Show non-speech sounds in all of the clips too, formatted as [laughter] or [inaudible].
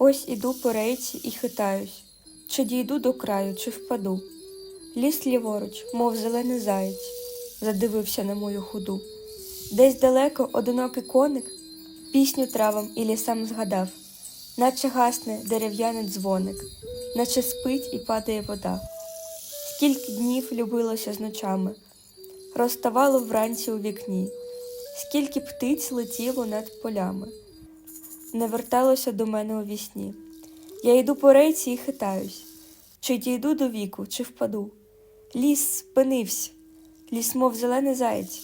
Ось іду по рейці і хитаюсь, чи дійду до краю, чи впаду. Ліс ліворуч, мов зелений заєць, задивився на мою худу. Десь далеко одинокий коник пісню травам і лісам згадав, наче гасне дерев'яний дзвоник, наче спить і падає вода. Скільки днів любилося з ночами, розставало вранці у вікні, скільки птиць летіло над полями, не верталося до мене у вісні. Я йду по рейці і хитаюсь, чи дійду до віку, чи впаду. Ліс спинився, ліс, мов зелений заєць,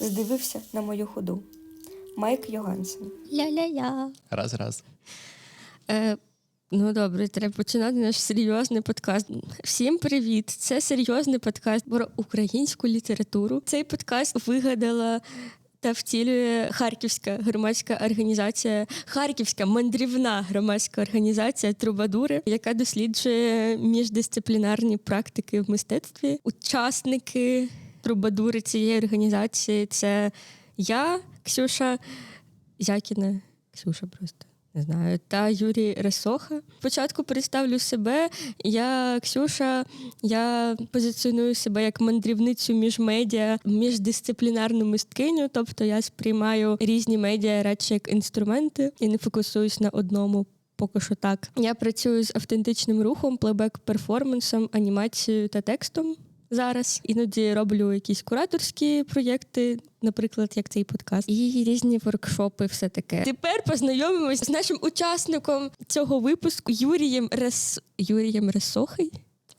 здивився на мою ходу. Майк Йогансен. Ля-ля-ля. Раз, раз. Е, ну добре, треба починати наш серйозний подкаст. Всім привіт! Це серйозний подкаст про українську літературу. Цей подкаст вигадала. Та втілює Харківська громадська організація, Харківська мандрівна громадська організація Трубадури, яка досліджує міждисциплінарні практики в мистецтві. Учасники трубадури цієї організації це я, Ксюша Зякіна, Ксюша просто. Не знаю, та Юрій Ресоха. Спочатку представлю себе. Я Ксюша. Я позиціоную себе як мандрівницю між медіа, міждисциплінарну мисткиню. Тобто я сприймаю різні медіа радше як інструменти і не фокусуюсь на одному. Поки що так. Я працюю з автентичним рухом, плейбек-перформансом, анімацією та текстом зараз. Іноді роблю якісь кураторські проєкти, наприклад, як цей подкаст, і різні воркшопи, все таке. Тепер познайомимось з нашим учасником цього випуску Юрієм Рес... Юрієм Ресохой.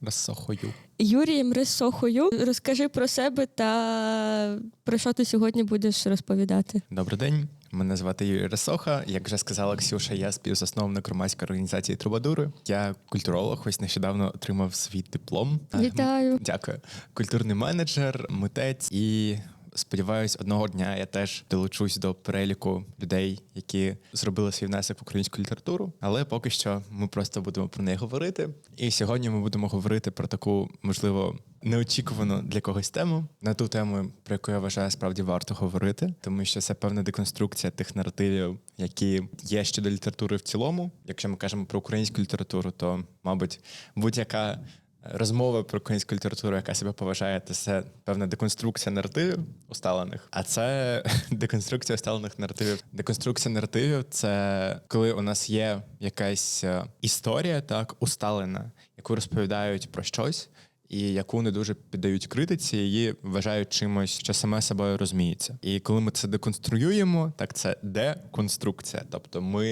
Розсохою. Юрієм Ресохою. Розкажи про себе та про що ти сьогодні будеш розповідати. Добрий день. Мене звати Юрій Ресоха. Як вже сказала Ксюша, я співзасновник громадської організації Трубадури. Я культуролог, ось нещодавно отримав свій диплом. Вітаю. Дякую. Культурний менеджер, митець і. Сподіваюсь, одного дня я теж долучусь до переліку людей, які зробили свій внесок в українську літературу. Але поки що ми просто будемо про неї говорити. І сьогодні ми будемо говорити про таку, можливо, неочікувану для когось тему на ту тему, про яку я вважаю, справді варто говорити, тому що це певна деконструкція тих наративів, які є щодо літератури в цілому. Якщо ми кажемо про українську літературу, то мабуть будь-яка розмова про українську літературу, яка себе поважає, це певна деконструкція наративів усталених. А це [laughs] деконструкція усталених наративів. Деконструкція наративів це коли у нас є якась е, історія, так усталена, яку розповідають про щось. І яку не дуже піддають критиці, її вважають чимось, що саме собою розуміється. І коли ми це деконструюємо, так це деконструкція. Тобто ми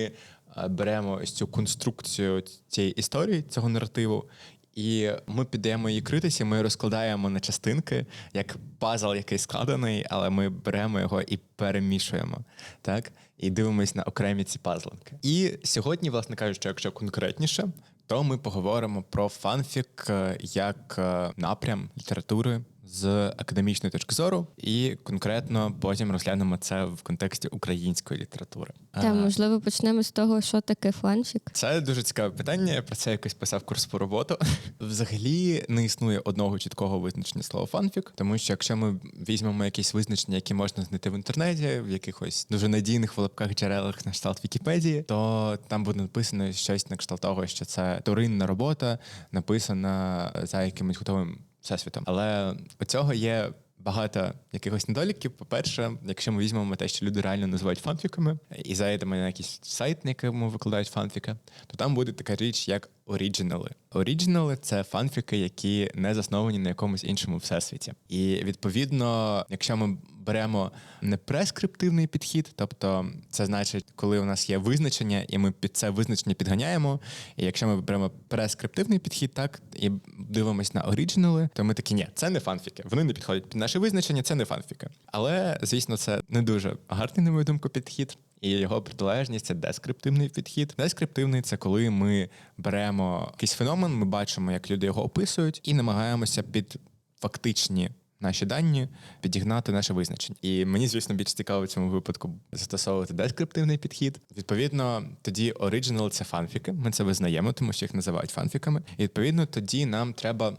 е, беремо ось цю конструкцію цієї історії, цього наративу, і ми піддаємо її критиці, ми розкладаємо на частинки, як пазл, який складений, але ми беремо його і перемішуємо, так і дивимось на окремі ці пазлинки. І сьогодні, власне кажучи, якщо конкретніше, то ми поговоримо про фанфік е, як е, напрям літератури з академічної точки зору, і конкретно потім розглянемо це в контексті української літератури. Та можливо почнемо з того, що таке фанфік. це дуже цікаве питання. Я про це якось писав курсову роботу. [laughs] Взагалі не існує одного чіткого визначення слова фанфік, тому що якщо ми візьмемо якісь визначення, які можна знайти в інтернеті, в якихось дуже надійних в лапках джерелах на кшталт Вікіпедії, то там буде написано щось на кшталт того, що це вторинна робота, написана за якимось готовим всесвітом. Але у цього є багато якихось недоліків. По-перше, якщо ми візьмемо те, що люди реально називають фанфіками, і зайдемо на якийсь сайт, на якому викладають фанфіки, то там буде така річ, як оріджинали. Оріджинали це фанфіки, які не засновані на якомусь іншому всесвіті. І відповідно, якщо ми беремо не прескриптивний підхід, тобто це значить, коли у нас є визначення, і ми під це визначення підганяємо. І якщо ми беремо прескриптивний підхід, так і дивимось на оріджинали, то ми такі, ні, це не фанфіки. Вони не підходять під наше визначення, це не фанфіки. Але звісно, це не дуже гарний, на мою думку, підхід. І його протилежність це дескриптивний підхід. Дескриптивний це коли ми беремо якийсь феномен, ми бачимо, як люди його описують, і намагаємося під фактичні наші дані підігнати наше визначення. І мені, звісно, більш цікаво в цьому випадку застосовувати дескриптивний підхід. Відповідно, тоді оригінал це фанфіки. Ми це визнаємо, тому що їх називають фанфіками. І відповідно, тоді нам треба.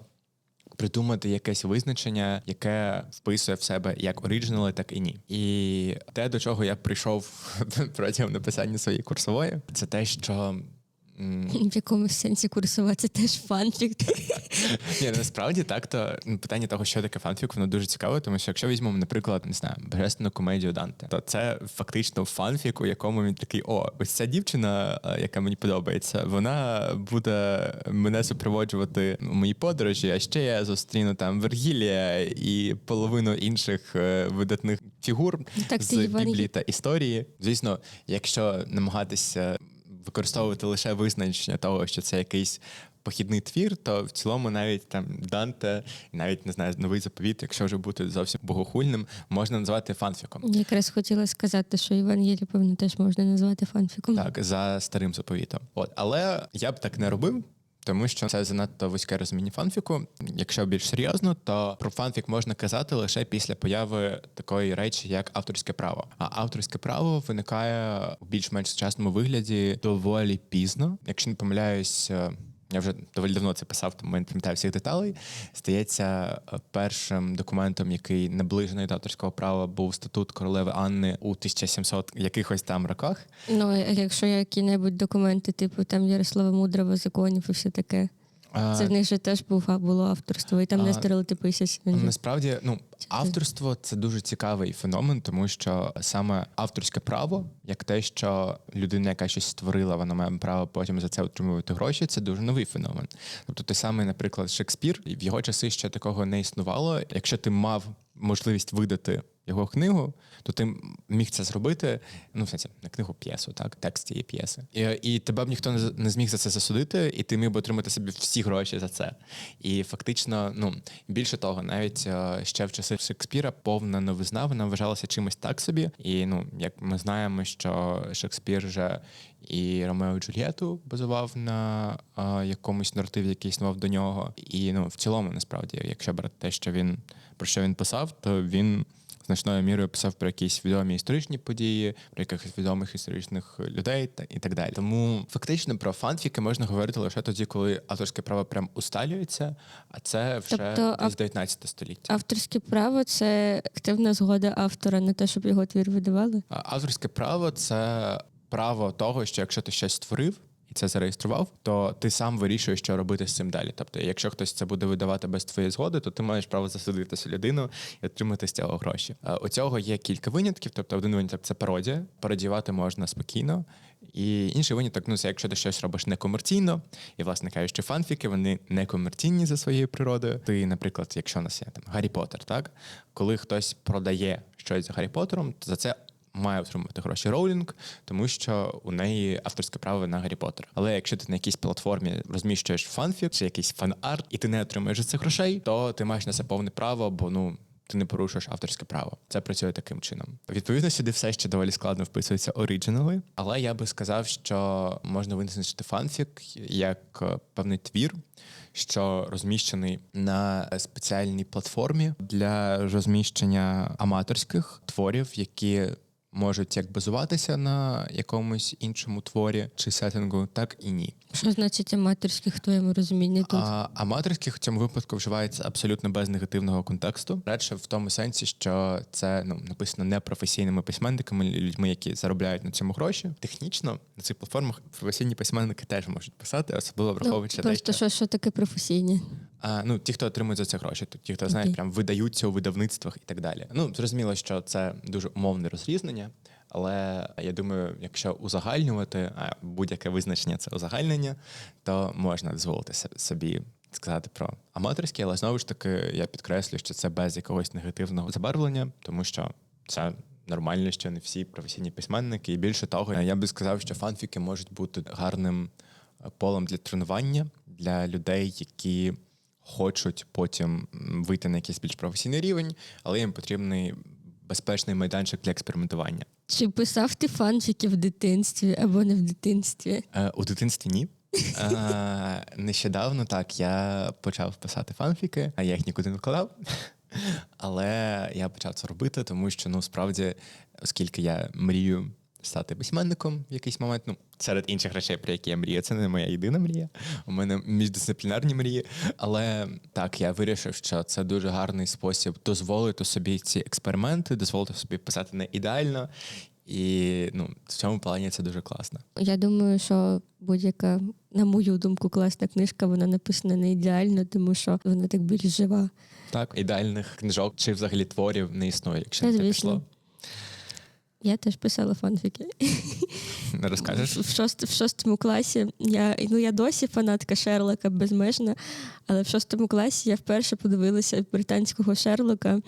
Придумати якесь визначення, яке вписує в себе як оригінали, так і ні. І те, до чого я прийшов [laughs] протягом написання своєї курсової, це те, що [laughs] В якомусь сенсі курсова це теж фанфік. [laughs] Ні, ну, насправді так, то ну, питання того, що таке фанфік, воно дуже цікаве, тому що якщо візьмемо, наприклад, не знаю, божественну комедію Данте, то це фактично фанфік, у якому він такий: о, ось ця дівчина, е, яка мені подобається, вона буде мене супроводжувати у моїй подорожі, а ще я зустріну там Вергілія і половину інших е, видатних фігур Так, з Біблії та історії. Звісно, якщо намагатися використовувати лише визначення того, що це якийсь похідний твір, то в цілому навіть там Данте, навіть не знаю, новий заповіт, якщо вже бути зовсім богохульним, можна назвати фанфіком. Якраз хотіла сказати, що Іван Єлі, певно, теж можна назвати фанфіком. Так, за старим заповітом. От, але я б так не робив. Тому що це занадто вузьке розуміння фанфіку. Якщо більш серйозно, то про фанфік можна казати лише після появи такої речі, як авторське право. А авторське право виникає у більш-менш сучасному вигляді доволі пізно. Якщо не помиляюсь, е, я вже доволі давно це писав, тому я не пам'ятаю всіх деталей. Здається, е, першим документом, який наближений до авторського права, був статут королеви Анни у 1700 якихось там роках. Ну, а якщо які-небудь документи, типу там Ярослава Мудрого законів і все таке. Це в них же теж був, було авторство, і там А, не стереотипися. Насправді, ну авторство це дуже цікавий феномен, тому що саме авторське право, як те, що людина, яка щось створила, вона має право потім за це отримувати гроші. Це дуже новий феномен. Тобто, той самий, наприклад, Шекспір, в його часи ще такого не існувало. Якщо ти мав можливість видати його книгу, то ти міг це зробити. Ну, в сенсі, не книгу, п'єсу, так, текст цієї п'єси. І, і тебе б ніхто не, зміг за це засудити, і ти міг би отримати собі всі гроші за це. І фактично, ну більше того, навіть е, ще в часи Шекспіра повна новизна вона вважалася чимось так собі. І ну, як ми знаємо, що Шекспір вже і Ромео і Джульєту базував на е, якомусь наративі, який існував до нього. І ну, в цілому, насправді, якщо брати те, що він про що він писав, то він значною мірою писав про якісь відомі історичні події, про якихось відомих історичних людей та і так далі. Тому фактично про фанфіки можна говорити лише тоді, коли авторське право прям усталюється, а це вже Тобто десь 19 століття. Авторське право це активна згода автора на те, щоб його твір видавали. Авторське право це право того, що якщо ти щось створив. Це зареєстрував, то ти сам вирішуєш, що робити з цим далі. Тобто, якщо хтось це буде видавати без твоєї згоди, то ти маєш право засудити цю людину і отримати з цього гроші. Е, У цього є кілька винятків. Тобто, один виняток це пародія. Пародіювати можна спокійно. І інший виняток, ну це якщо ти щось робиш некомерційно, і власне кажучи, фанфіки вони некомерційні за своєю природою. Ти, наприклад, якщо у нас є там Гаррі Поттер, так коли хтось продає щось за Гаррі Поттером, то за це має отримувати гроші Роулінг, тому що у неї авторське право на Гаррі Поттер. Але якщо ти на якійсь платформі розміщуєш фанфік чи якийсь фан-арт, і ти не отримуєш це грошей, то ти маєш на це повне право, бо ну. Ти не порушуєш авторське право. Це працює таким чином. Відповідно, сюди все ще доволі складно вписуються оригінали, але я би сказав, що можна визначити фанфік як е, певний твір, що розміщений на спеціальній платформі для розміщення аматорських творів, які можуть як базуватися на якомусь іншому творі чи сеттингу, так і ні. Що значить аматорських в твоєму розумінні тут? А аматорських в цьому випадку вживається абсолютно без негативного контексту. Радше в тому сенсі, що це ну написано непрофесійними письменниками, людьми, які заробляють на цьому гроші. Технічно на цих платформах професійні письменники теж можуть писати, особливо ну, враховуючи те, просто що що, таке професійне? А, ну, ті, хто отримують за це гроші, ті, хто знають, Окей. прям видаються у видавництвах і так далі. Ну, зрозуміло, що це дуже умовне розрізнення, але я думаю, якщо узагальнювати, а будь-яке визначення це узагальнення, то можна дозволити собі сказати про аматорське, але знову ж таки я підкреслю, що це без якогось негативного забарвлення, тому що це. Нормально, що не всі професійні письменники, і більше того, я би сказав, що фанфіки можуть бути гарним е, полем для тренування для людей, які хочуть потім вийти на якийсь більш професійний рівень, але їм потрібний безпечний майданчик для експериментування. Чи писав ти фанфіки в дитинстві або не в дитинстві? Е, у дитинстві ні. Е, нещодавно так я почав писати фанфіки, а я їх нікуди не вкладав. Але я почав це робити, тому що ну справді, оскільки я мрію стати письменником в якийсь момент, ну серед інших речей, про які я мрію, це не моя єдина мрія. У мене міждисциплінарні мрії. Але так, я вирішив, що це дуже гарний спосіб дозволити собі ці експерименти, дозволити собі писати не ідеально. І ну, в цьому плані це дуже класно. Я думаю, що будь-яка, на мою думку, класна книжка, вона написана не ідеально, тому що вона так більш жива. Так, ідеальних книжок чи взагалі творів не існує, якщо Та, на те пішло. Я теж писала фанфіки. Не розкажеш? В, шост, в шостому класі я ну я досі фанатка Шерлока безмежна, але в шостому класі я вперше подивилася британського Шерлока,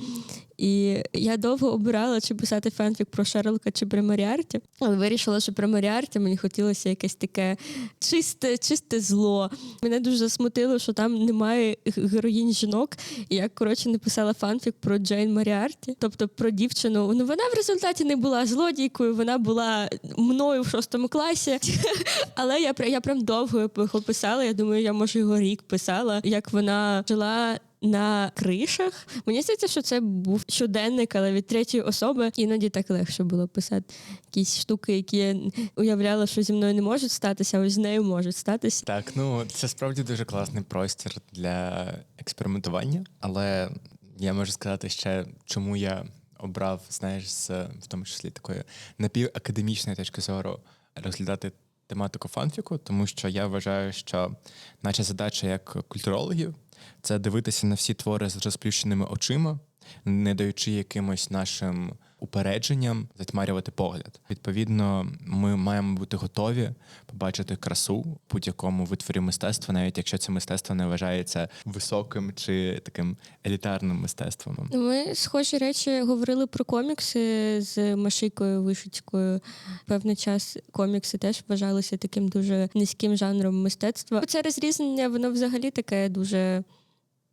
і я довго обирала, чи писати фанфік про Шерлока чи про Маріарті, але вирішила, що про Маріарті мені хотілося якесь таке чисте, чисте зло. Мене дуже засмутило, що там немає героїнь жінок. І я коротше написала фанфік про Джейн Маріарті, тобто про дівчину. Ну вона в результаті не була злодійкою, вона була мною в шостому класі. [laughs] Але я я прям довго його писала. Я думаю, я може його рік писала, як вона жила. На кришах мені здається, що це був щоденник, але від третьої особи іноді так легше було писати якісь штуки, які я уявляла, що зі мною не можуть статися, а ось з нею можуть статися. Так, ну це справді дуже класний простір для експериментування, але я можу сказати ще, чому я обрав, знаєш, з в тому числі такої напівакадемічної точки зору розглядати тематику фанфіку, тому що я вважаю, що наша задача як культурологів це дивитися на всі твори з розплющеними очима, не даючи якимось нашим упередженням затьмарювати погляд. Відповідно, ми маємо бути готові побачити красу в будь-якому витворі мистецтва, навіть якщо це мистецтво не вважається високим чи таким елітарним мистецтвом. Ми схожі речі говорили про комікси з Машикою Вишицькою. Певний час комікси теж вважалися таким дуже низьким жанром мистецтва. Це розрізнення, воно взагалі таке дуже.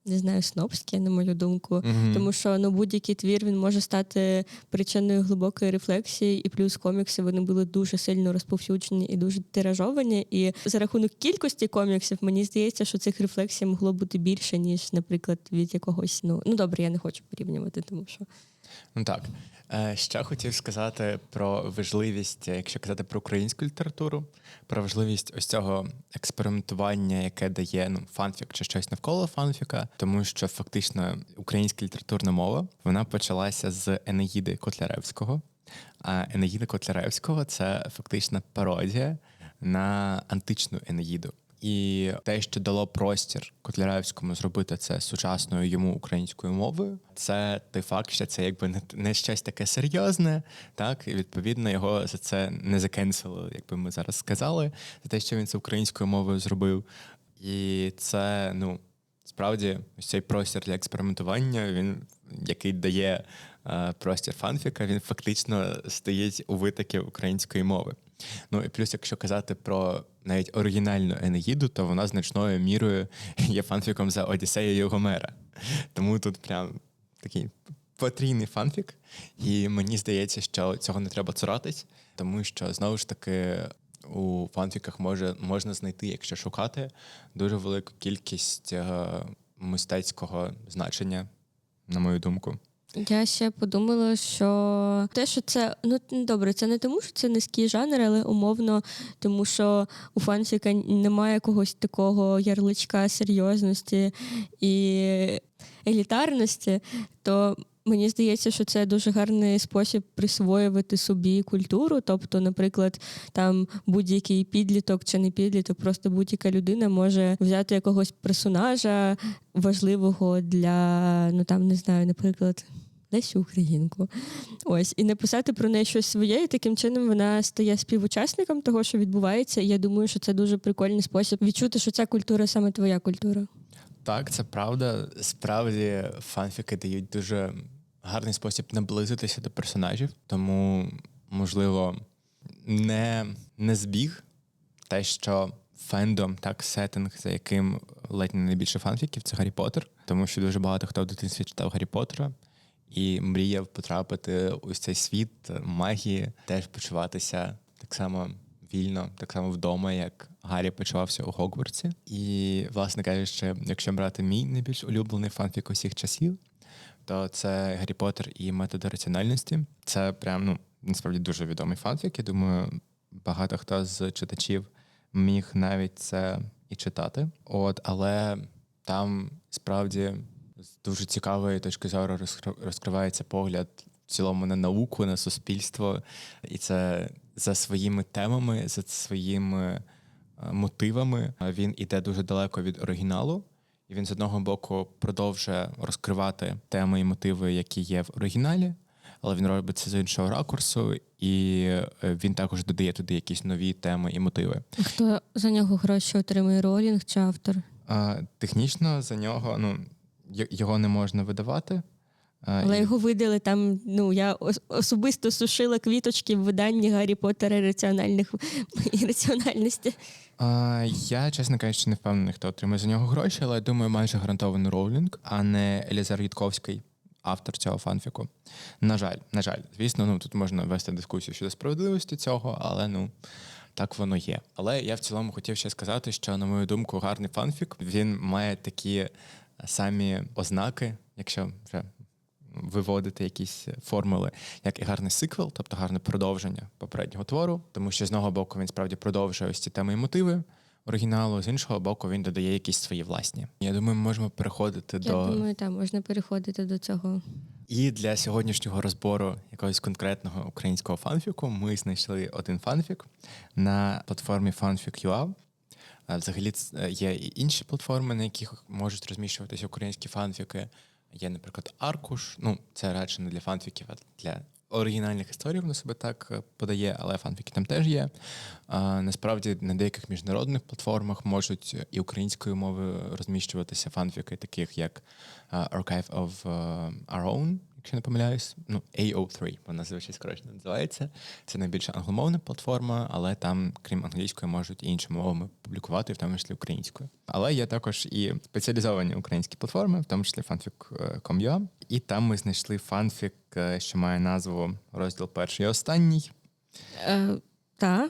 Не знаю, снобське, на мою думку, Мгм. тому що ну будь-який твір він може стати причиною глибокої рефлексії, і плюс комікси вони були дуже сильно розповсюджені і дуже тиражовані. І за рахунок кількості коміксів мені здається, що цих рефлексій могло бути більше, ніж, наприклад, від якогось. Ну ну добре, я не хочу порівнювати, тому що Ну так. Е, Ще хотів сказати про важливість, е, якщо казати про українську літературу, про важливість ось цього експериментування, яке дає ну, фанфік чи щось навколо фанфіка, тому що фактично українська літературна мова вона почалася з Енеїди Котляревського. А Енеїда Котляревського це фактично пародія на античну Енеїду. І те, що дало простір Котляревському зробити це сучасною йому українською мовою, це той факт, що це якби не, щось таке серйозне, так і відповідно його за це не закенсили, якби ми зараз сказали, за те, що він це українською мовою зробив. І це ну справді ось цей простір для експериментування, він який дає е, простір фанфіка, він фактично стоїть у витоки української мови. Ну і плюс, якщо казати про навіть оригінальну Енеїду, то вона значною мірою є фанфіком за Одіссея і Гомера. Тому тут прям такий потрійний фанфік. І мені здається, що цього не треба цуратись, тому що знову ж таки у фанфіках може, можна знайти, якщо шукати, дуже велику кількість е, мистецького значення, на мою думку. Я ще подумала, що те, що це ну добре, це не тому, що це низький жанр, але умовно, тому що у фанфіка немає якогось такого ярличка серйозності і елітарності, то мені здається, що це дуже гарний спосіб присвоювати собі культуру. Тобто, наприклад, там будь-який підліток чи не підліток, просто будь-яка людина може взяти якогось персонажа важливого для, ну там не знаю, наприклад. Лесю Українку. Ось, і написати про неї щось своє, і таким чином вона стає співучасником того, що відбувається. І я думаю, що це дуже прикольний спосіб відчути, що ця культура саме твоя культура. Так, це правда. Справді фанфіки дають дуже гарний спосіб наблизитися до персонажів, тому, можливо, не, не збіг те, що фендом, так, сеттинг, за яким ледь не найбільше фанфіків, це Гаррі Поттер, тому що дуже багато хто в дитинстві читав Гаррі Поттера і мріяв потрапити у цей світ магії, теж почуватися так само вільно, так само вдома, як Гаррі почувався у Гогвартсі. І, власне кажучи, якщо брати мій найбільш улюблений фанфік усіх часів, то це Гаррі Поттер і методи раціональності. Це прям ну насправді дуже відомий фанфік. Я думаю, багато хто з читачів міг навіть це і читати. От, але там справді з дуже цікавої точки зору розкр- розкривається погляд в цілому на науку, на суспільство, і це за своїми темами, за своїми е, мотивами. Е, Він іде дуже далеко від оригіналу. І він з одного боку продовжує розкривати теми і мотиви, які є в оригіналі, але він робить це з іншого ракурсу, і е, він також додає туди якісь нові теми і мотиви. Хто за нього гроші отримує Ролінг чи автор? А, технічно за нього ну, його не можна видавати. Але і- його видали там. Ну я особисто сушила квіточки в виданні Гаррі Поттера раціональних ірраціональності. А, я, чесно кажучи, не впевнений, хто отримає за нього гроші, але я думаю, майже гарантовано Роулінг, а не Елізар Ютковський, автор цього фанфіку. На жаль, на жаль, звісно, ну тут можна вести дискусію щодо справедливості цього, але ну. Так воно є. Але я в цілому хотів ще сказати, що, на мою думку, гарний фанфік він має такі самі ознаки, якщо вже виводити якісь формули, як і гарний сиквел, тобто гарне продовження попереднього твору, тому що з одного боку він справді продовжує ось ці теми і мотиви оригіналу, з іншого боку, він додає якісь свої власні. Я думаю, ми можемо переходити Я до думаю, там можна переходити до цього. і для сьогоднішнього розбору якогось конкретного українського фанфіку ми знайшли один фанфік на платформі Fanfic.ua. Взагалі є і інші платформи, на яких можуть розміщуватися українські фанфіки. Є, наприклад, Аркуш. Ну, це радше не для фанфіків, а для оригінальних історій воно себе так е, подає, але фанфіки там теж є. Насправді на деяких міжнародних платформах можуть і українською мовою розміщуватися фанфіки, таких як а, Archive of е, Our Own, якщо не помиляюсь. Ну, AO3, вона зазвичай скорочено називається. Це найбільш англомовна платформа, але там, крім англійської, можуть і іншими мовами публікувати, в тому числі українською. Але є також і спеціалізовані українські платформи, в тому числі fanfic.com.ua. І там ми знайшли фанфік, е, що має назву розділ перший і останній. Е, та,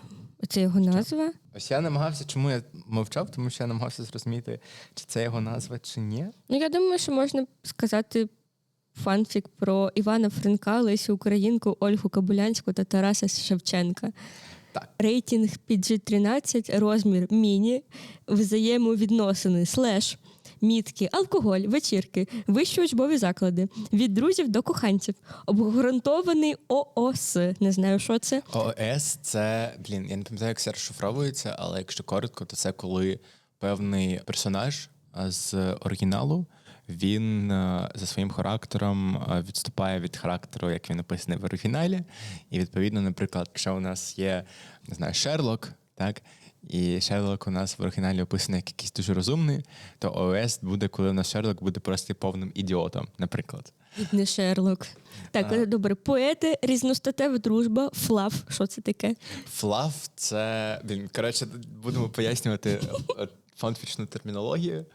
це його назва. Ось я намагався, чому я мовчав, тому що я намагався зрозуміти, чи це його назва, чи ні. Ну, я думаю, що можна сказати фанфік про Івана Франка, Лесю Українку, Ольгу Кабулянську та Тараса Шевченка. Так. Рейтинг PG-13, розмір міні, взаємовідносини, слеш, мітки, алкоголь, вечірки, вищі учбові заклади, від друзів до коханців, обґрунтований ООС. Не знаю, що це. ООС це, блін, я не пам'ятаю, як це розшифровується, але якщо коротко, то це коли певний персонаж з оригіналу він за своїм характером відступає від характеру, як він написаний в оригіналі. І відповідно, наприклад, якщо у нас є не знаю, Шерлок, так. І Шерлок у нас в оригіналі описаний як якийсь дуже розумний, то ОС буде, коли у нас Шерлок буде просто повним ідіотом, наприклад. Не Шерлок. Так, А. добре. Поети, різностатева дружба, флав. Що це таке? Флав це. Блін, коротше, будемо пояснювати е, [laughs] фанфічну термінологію.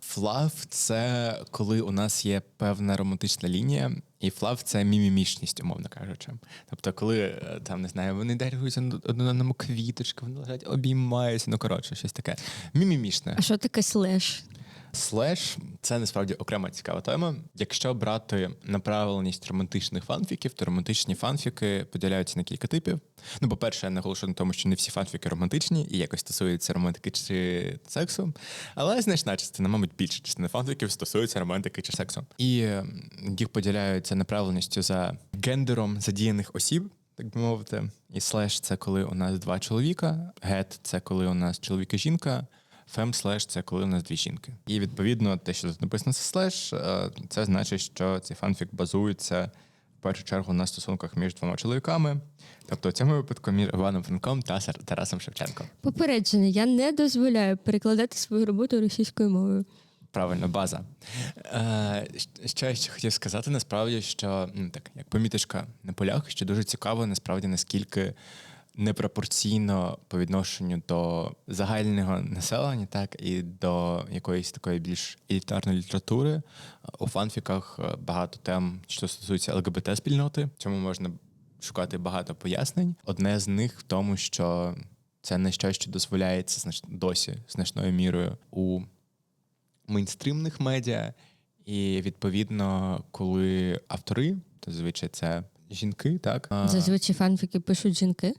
Флав це коли у нас є певна романтична лінія, і флав це мімімічність, умовно кажучи. Тобто, коли е, там не знаю, вони даруються один одному квіточку, вони лежать, обіймаються. Ну коротше, щось таке. Мімімішне. А що таке слеш? Слеш це насправді окрема цікава тема. Якщо брати направленість романтичних фанфіків, то романтичні фанфіки поділяються на кілька типів. Ну, по-перше, я наголошую на тому, що не всі фанфіки романтичні і якось стосуються романтики чи сексу. Але значна частина, мабуть, більша частина фанфіків стосується романтики чи сексу. І їх поділяють за направленістю за гендером задіяних осіб. Так би мовити, і слеш це коли у нас два чоловіка, гет це коли у нас чоловік і жінка, Фем слеш це коли у нас дві жінки. І відповідно, те, що тут написано це слеш, е, це значить, що цей фанфік базується в першу чергу на стосунках між двома чоловіками. Тобто, в цьому випадку між Іваном Франком та Тарасом Шевченком. Попередження, я не дозволяю перекладати свою роботу російською мовою. Правильно, база. Е, що я ще хотів сказати, насправді, що ну, так, як поміточка на полях, що дуже цікаво, насправді, наскільки непропорційно по відношенню до загального населення, так і до якоїсь такої більш елітарної літератури. У фанфіках е, багато тем, що стосуються ЛГБТ-спільноти. Цьому можна шукати багато пояснень. Одне з них в тому, що це не щось, що дозволяється знач- досі значною мірою у мейнстрімних медіа, і відповідно, коли автори, то зазвичай це жінки, так Зазвичай фанфіки пишуть жінки.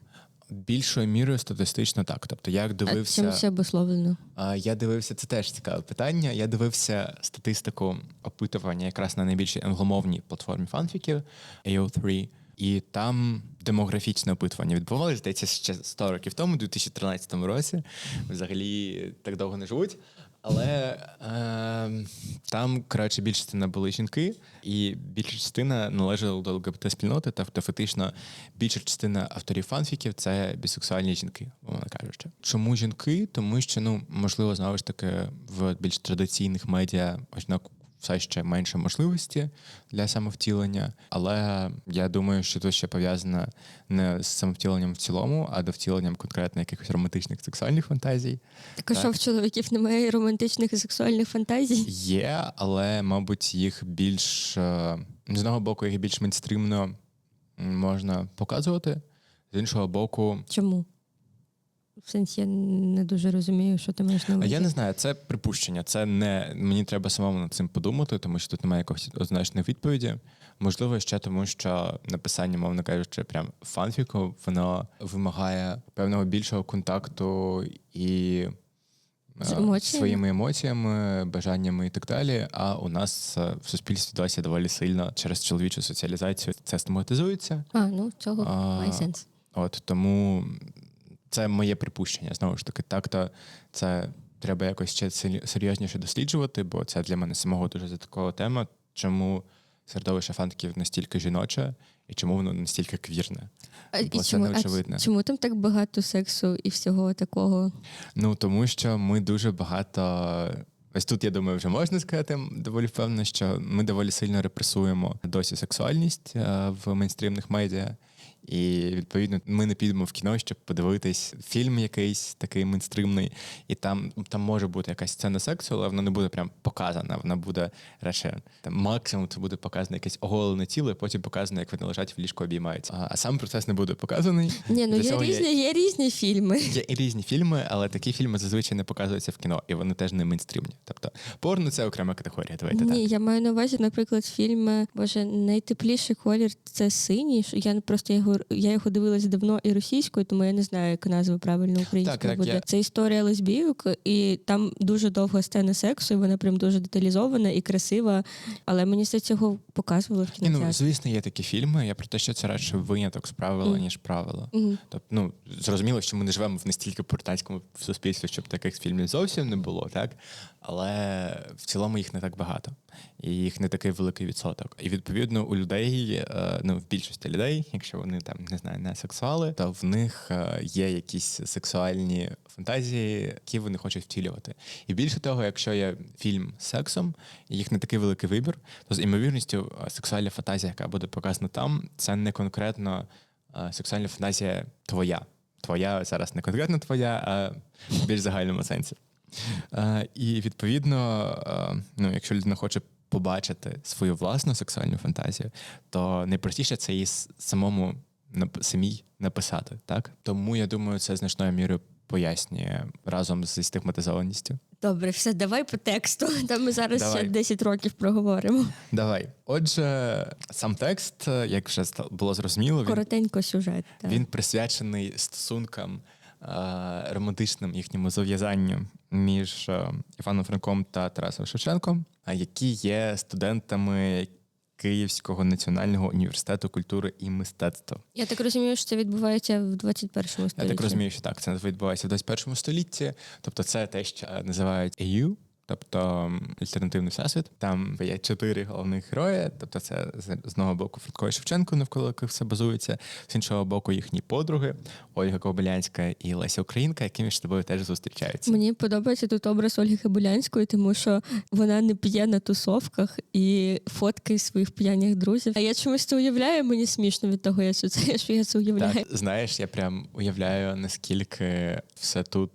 Більшою мірою статистично так. Тобто, як А дивився чим це обусловлено? А, Я дивився, це теж цікаве питання. Я дивився статистику опитування якраз на найбільшій англомовній платформі фанфіків AO3. І там демографічне опитування відбувалося, здається, ще 100 років тому, у 2013 році. Взагалі так довго не живуть. Але е, там, краще більша частина були жінки, і більша частина належала до ЛГБТ-спільноти, тобто фактично більша частина авторів фанфіків це бісексуальні жінки, умовно кажучи. Чому жінки? Тому що, ну, можливо, знову ж таки, в більш традиційних медіа жінок все ще менше можливості для самовтілення, але я думаю, що тут ще пов'язано не з самовтіленням в цілому, а до втіленням конкретно якихось романтичних сексуальних фантазій. Так, а що в чоловіків немає романтичних і сексуальних фантазій? Є, але, мабуть, їх більш е, з одного боку, їх більш мейнстримно можна показувати, з іншого боку, Чому? В сенсі я не дуже розумію, що ти маєш на А увазі. я не знаю, це припущення. Це не мені треба самому над цим подумати, тому що тут немає якогось однозначної відповіді. Можливо, ще тому, що написання, мовно кажучи, прям фанфіку, воно вимагає певного більшого контакту і е, З своїми емоціями, бажаннями і так далі. А у нас е, в суспільстві досі доволі сильно через чоловічу соціалізацію це стигматизується. А, ну цього А, має сенс. От тому це моє припущення. Знову ж таки, так-то це треба якось ще серйозніше досліджувати, бо це для мене самого дуже такова тема, чому середовище фанків настільки жіноче і чому воно настільки квірне. А, бо і це чому, не а чому там так багато сексу і всього такого? Ну тому що ми дуже багато. Ось тут, я думаю, вже можна сказати доволі впевнено, що ми доволі сильно репресуємо досі сексуальність е, в мейнстрімних медіа. І відповідно ми не підемо в кіно, щоб подивитись фільм якийсь такий мейнстримний, і там, там може бути якась сцена сексу, але вона не буде прям показана. Вона буде радше там максимум це буде показано якесь оголене тіло, і потім показано, як вони лежать в ліжку обіймаються. А, а сам процес не буде показаний. Ні, ну є цього є- різні, є різні фільми. Є і різні фільми, але такі фільми зазвичай не показуються в кіно, і вони теж не мейнстрімні. Тобто порно це окрема категорія. Давайте Ні, так. я маю на увазі, наприклад, фільм Боже, найтепліший колір це синій. Я просто його я його дивилась давно і російською, тому я не знаю, як назва правильно українською Так, так, буде. я- Це історія лесбійок, і там дуже довга сцена сексу, і вона прям дуже деталізована і красива. Але мені здається, цього показували в Ні, ну звісно, є такі фільми. Я про те, що це радше виняток з правила, Мгм. ніж правило. Мгм. Тобто, ну зрозуміло, що ми не живемо в настільки пуританському суспільстві, щоб таких фільмів зовсім не було, так але в цілому їх не так багато, і їх не такий великий відсоток. І відповідно у людей, е, ну в більшості людей, якщо вони там не знаю, не сексуали, то в них е, є якісь сексуальні фантазії, які вони хочуть втілювати. І більше того, якщо є фільм з сексом, і їх не такий великий вибір, то з імовірністю е, сексуальна фантазія, яка буде показана там, це не конкретно сексуальна фантазія твоя. Твоя зараз не конкретно твоя, а більш загальному сенсі. Е, І відповідно, е, ну, якщо людина хоче побачити свою власну сексуальну фантазію, то найпростіше це її самому самій написати. Так? Тому я думаю, це значною мірою пояснює разом зі стигматизованістю. Добре, все, давай по тексту. [laughs] Там ми зараз Давай. ще 10 років проговоримо. Давай. Отже, сам текст, е, як вже було зрозуміло, він Коротенько сюжет. Так. Він присвячений стосункам романтичним їхньому зав'язанню між е, Іваном Франком та Тарасом Шевченком, які є студентами Київського національного університету культури і мистецтва. Я так розумію, що це відбувається в 21 столітті. Я так розумію, що так, це відбувається в 21 столітті. Тобто, це те, що називають EU, тобто альтернативний всесвіт. Там є чотири головних герої. Тобто, це з одного боку Франко і Шевченко, навколо яких все базується, з іншого боку, їхні подруги Ольга Кобилянська і Леся Українка, які між собою теж зустрічаються. Мені подобається тут образ Ольги Хабулянської, тому що вона не п'є на тусовках і фоткає своїх п'яних друзів. А я чомусь це уявляю, мені смішно від того, я що це [laughs] що я це уявляю. Так, знаєш, я прям уявляю, наскільки все тут.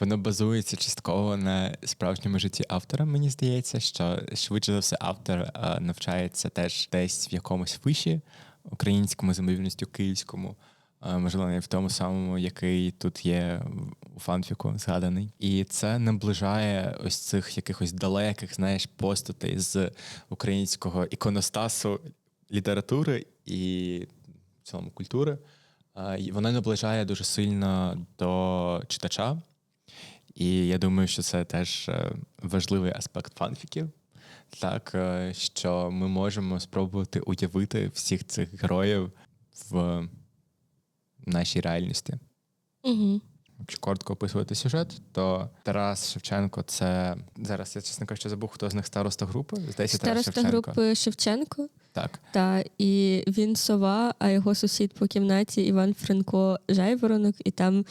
Воно базується частково на справжньому житті автора. Мені здається, що швидше за все автор е, навчається теж десь в якомусь виші українському, з київському, е, можливо, не в тому самому, який тут є у фанфіку згаданий. І це наближає ось цих якихось далеких, знаєш, постатей з українського іконостасу літератури і в цілому культури. Е, Вона наближає дуже сильно до читача. І я думаю, що це теж е, важливий аспект фанфіків. Так, е, що ми можемо спробувати уявити всіх цих героїв в нашій реальності. Угу. Якщо коротко описувати сюжет, то Тарас Шевченко це зараз я чесно кажучи, забув, хто з них староста групи. Здається, Тарас Староста Шевченко. групи Шевченко. Так. Та і він сова, а його сусід по кімнаті Іван Франко Жайворонок, і там.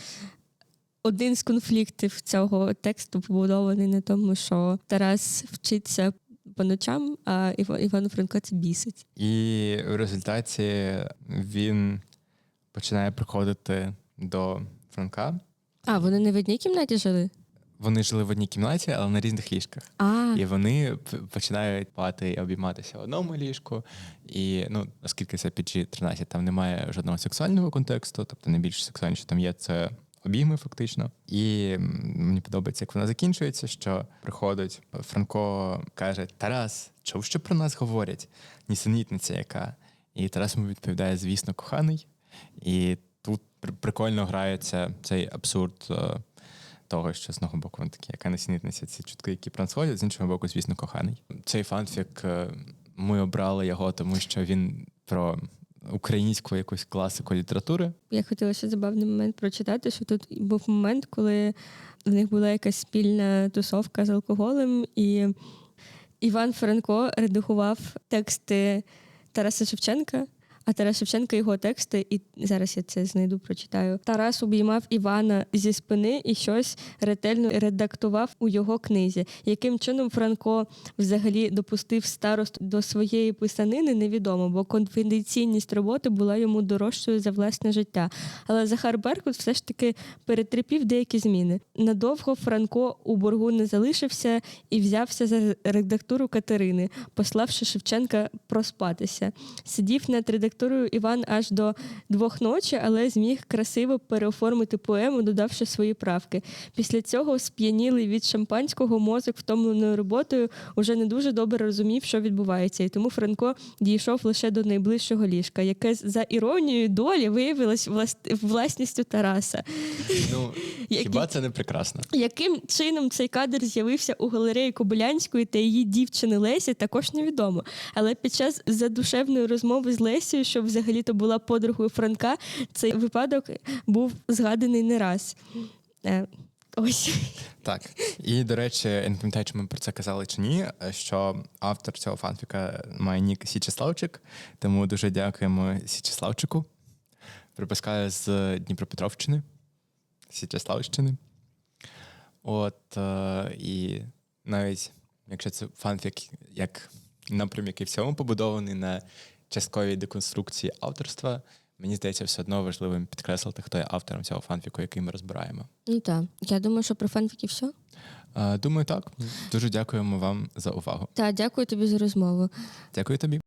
Один з конфліктів цього тексту побудований на тому, що Тарас вчиться по ночам, а Іва- Івану Франко це бісить. І в результаті він починає приходити до Франка. А, вони не в одній кімнаті жили? Вони жили в одній кімнаті, але на різних ліжках. А, І вони починають спати і обійматися в одному ліжку. І ну, оскільки це PG-13, там немає жодного сексуального контексту, тобто найбільш сексуальне, що там є, це обійми, фактично. І мені подобається, як вона закінчується, що приходить Франко каже: Тарас, чув, що про нас говорять? Нісенітниця яка. І Тарас йому відповідає: звісно, коханий. І тут прикольно грається цей абсурд. е, того, що з одного боку він такий, яка несенітниця ці чутки, які происходять, з іншого боку, звісно, коханий. Цей фанфік е, ми обрали його, тому що він про українську якоїсь класику літератури. я хотіла ще забавний момент прочитати, що тут був момент, коли в них була якась спільна тусовка з алкоголем, і Іван Франко редагував тексти Тараса Шевченка. А Тарас Шевченко його тексти, і зараз я це знайду, прочитаю. Тарас обіймав Івана зі спини і щось ретельно редактував у його книзі. Яким чином Франко взагалі допустив старост до своєї писанини, невідомо, бо конфіденційність роботи була йому дорожчою за власне життя. Але Захар Беркут все ж таки перетерпів деякі зміни. Надовго Франко у боргу не залишився і взявся за редактуру Катерини, пославши Шевченка проспатися. Сидів над редактурою Іван аж до двох ночі, але зміг красиво переоформити поему, додавши свої правки. Після цього сп'янілий від шампанського мозок, втомленою роботою, уже не дуже добре розумів, що відбувається, і тому Франко дійшов лише до найближчого ліжка, яке за іронією долі виявилось влас- власністю Тараса. Ну Які- хіба це не прекрасно? Яким чином цей кадр з'явився у галереї Кобилянської та її дівчини Лесі, також невідомо. Але під час задушевної розмови з Лесією, що взагалі-то була подругою Франка, цей випадок був згаданий не раз. Е, Ось. Так. І, до речі, я не пам'ятаю, чи ми про це казали чи ні, що автор цього фанфіка має нік Січеславчик, тому дуже дякуємо Січеславчику. Припускаю з Дніпропетровщини, Січеславщини. От е, і навіть якщо це фанфік, як напрям, який в цьому побудований на частковій деконструкції авторства, мені здається, все одно важливим підкреслити, хто є автором цього фанфіку, який ми розбираємо. Ну так. Я думаю, що про фанфіки все. Думаю, так. Дуже дякуємо вам за увагу. Так, дякую тобі за розмову. Дякую тобі.